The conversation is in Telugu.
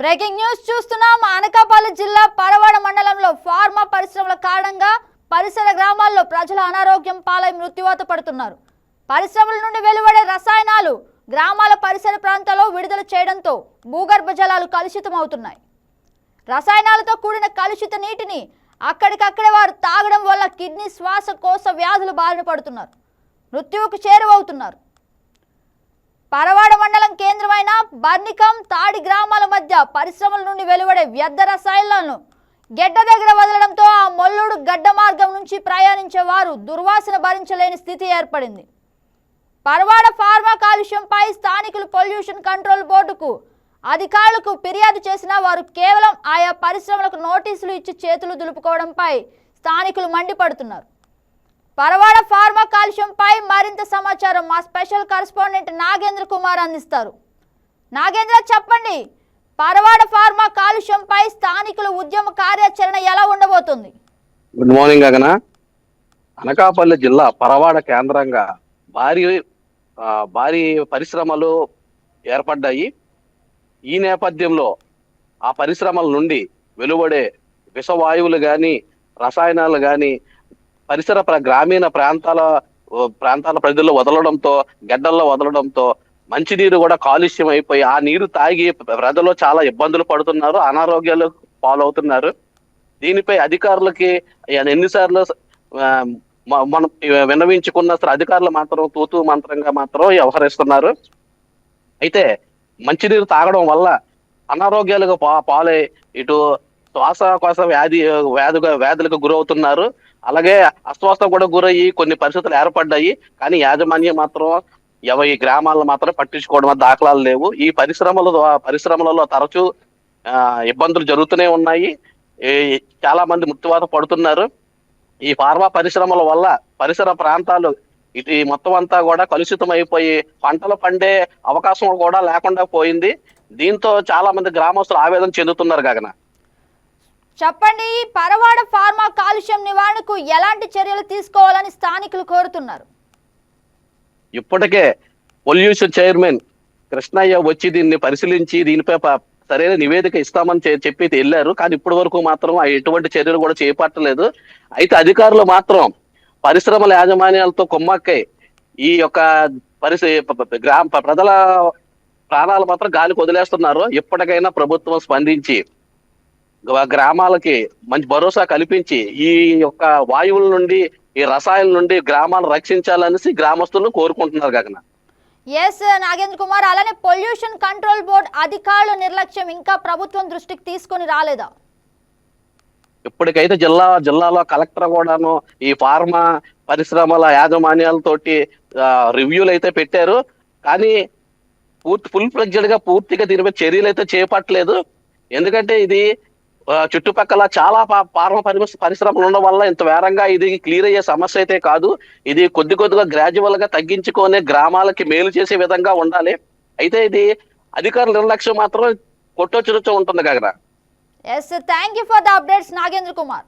బ్రేకింగ్ న్యూస్ చూస్తున్నాం. అనకాపల్లి జిల్లా పరవాడ మండలంలో ఫార్మా పరిశ్రమల కారణంగా పరిసర గ్రామాల్లో ప్రజలు అనారోగ్యం పాలై మృత్యువాత పడుతున్నారు. పరిశ్రమల నుండి వెలువడే రసాయనాలు గ్రామాల పరిసర ప్రాంతాల్లో విడుదల చేయడంతో భూగర్భ జలాలు కలుషితం అవుతున్నాయి రసాయనాలతో కూడిన కలుషిత నీటిని అక్కడికక్కడే వారు తాగడం వల్ల కిడ్నీ శ్వాసకోశ వ్యాధులు బారిన పడుతున్నారు. మృత్యువుకు చేరువవుతున్నారు. పరవాడ మండలం కేంద్రమైన బర్నికం తాడి గ్రామాల పరిశ్రమల నుండి వెలువడే వ్యర్థ రసాయనాలను గెడ్డ దగ్గర వదలడంతో ఆ మొల్లుడు గడ్డ మార్గం నుంచి ప్రయాణించే వారు దుర్వాసన భరించలేని స్థితి ఏర్పడింది. పరవాడ ఫార్మా కాలుష్యంపై స్థానికులు పొల్యూషన్ కంట్రోల్ బోర్డుకు అధికారులకు ఫిర్యాదు చేసినా వారు కేవలం ఆయా పరిశ్రమలకు నోటీసులు ఇచ్చి చేతులు దులుపుకోవడంపై స్థానికులు మండిపడుతున్నారు. పరవాడ ఫార్మా కాలుష్యంపై మరింత సమాచారం మా స్పెషల్ కరస్పాండెంట్ నాగేంద్ర కుమార్ అందిస్తారు. నాగేంద్ర చెప్పండి. పరవాడ ఫార్మా కాలుష్యంపై స్థానికుల ఉద్యమ కార్యాచరణ ఎలా ఉండబోతుంది? గుడ్ మార్నింగ్ గగన. అనకాపల్లి జిల్లా పరవాడ కేంద్రంగా భారీ భారీ పరిశ్రమలు ఏర్పడ్డాయి. ఈ నేపథ్యంలో ఆ పరిశ్రమల నుండి వెలువడే విషవాయువులు కానీ రసాయనాలు కానీ పరిసర గ్రామీణ ప్రాంతాల ప్రాంతాల ప్రజల్లో వదలడంతో గడ్డల్లో వదలడంతో మంచినీరు కూడా కాలుష్యం అయిపోయి ఆ నీరు తాగి ప్రజలు చాలా ఇబ్బందులు పడుతున్నారు అనారోగ్యాలు పాలవుతున్నారు. దీనిపై అధికారులకి ఎన్నిసార్లు మనం విన్నవించుకున్న సరే అధికారులు మాత్రం తూతు మంత్రంగా మాత్రం వ్యవహరిస్తున్నారు. అయితే మంచినీరు తాగడం వల్ల అనారోగ్యాలకు పా పాలై ఇటు శ్వాసకోశ వ్యాధి వ్యాధిగా వ్యాధులకు గురవుతున్నారు. అలాగే అస్వస్థ కూడా గురయ్యి కొన్ని పరిస్థితులు ఏర్పడ్డాయి. కానీ యాజమాన్యం మాత్రం ఎవ ఈ గ్రామాలను మాత్రం పట్టించుకోవడం దాఖలాలు లేవు. ఈ పరిశ్రమల పరిశ్రమలలో తరచూ ఇబ్బందులు జరుగుతూనే ఉన్నాయి. ఈ చాలా మంది మృత్యువాత పడుతున్నారు. ఈ ఫార్మా పరిశ్రమల వల్ల పరిసర ప్రాంతాలు ఇది మొత్తం అంతా కూడా కలుషితం అయిపోయి పంటలు పండే అవకాశం కూడా లేకుండా పోయింది. దీంతో చాలా మంది గ్రామస్తులు ఆవేదన చెందుతున్నారు గగన. చెప్పండి పరవాడ ఫార్మా కాలుష్యం నివారణకు ఎలాంటి చర్యలు తీసుకోవాలని స్థానికులు కోరుతున్నారు? ఇప్పటికే పొల్యూషన్ చైర్మన్ కృష్ణయ్య వచ్చి దీన్ని పరిశీలించి దీనిపై సరైన నివేదిక ఇస్తామని చెప్పి వెళ్ళారు. కానీ ఇప్పటి వరకు మాత్రం ఆ ఎటువంటి చర్యలు కూడా చేపట్టలేదు. అయితే అధికారులు మాత్రం పరిశ్రమల యాజమాన్యాలతో కుమ్మక్కై ఈ యొక్క పరిస గ్రామ ప్రజల ప్రాణాలు మాత్రం గాలికి వదిలేస్తున్నారు. ఇప్పటికైనా ప్రభుత్వం స్పందించి గ్రామాలకి మంచి భరోసా కల్పించి ఈ యొక్క వాయువుల నుండి ఈ రసాయనాల నుండి గ్రామాలను రక్షించాలనేసి గ్రామస్తులు కోరుకుంటున్నారు గగన. ఎస్ నాగేంద్ర కుమార్ అలానే పొల్యూషన్ కంట్రోల్ బోర్డ్ అధికారుల నిర్లక్ష్యం ఇంకా ప్రభుత్వం దృష్టికి తీసుకొని రాలేదా? ఇప్పటికైతే జిల్లా జిల్లాలో కలెక్టర్ కూడాను ఈ ఫార్మా పరిశ్రమల యాజమాన్యాలతోటి రివ్యూలు అయితే పెట్టారు. కానీ పూర్తి ఫుల్ ఫ్లెడ్జెడ్గా పూర్తిగా దీని మీద చర్యలు అయితే చేపట్టలేదు. ఎందుకంటే ఇది చుట్టుపక్కల చాలా పార్మ పరిశ్రమలు ఉండడం వల్ల ఇంత వేరంగా ఇది క్లియర్ అయ్యే సమస్య అయితే కాదు. ఇది కొద్ది కొద్దిగా గ్రాడ్యువల్గా తగ్గించుకొని గ్రామాలకి మేలు చేసే విధంగా ఉండాలి. అయితే ఇది అధికారుల నిర్లక్ష్యం మాత్రం కొట్టొచ్చురుచో ఉంటుంది Gagana. Yes thank you for the updates Nagendra Kumar.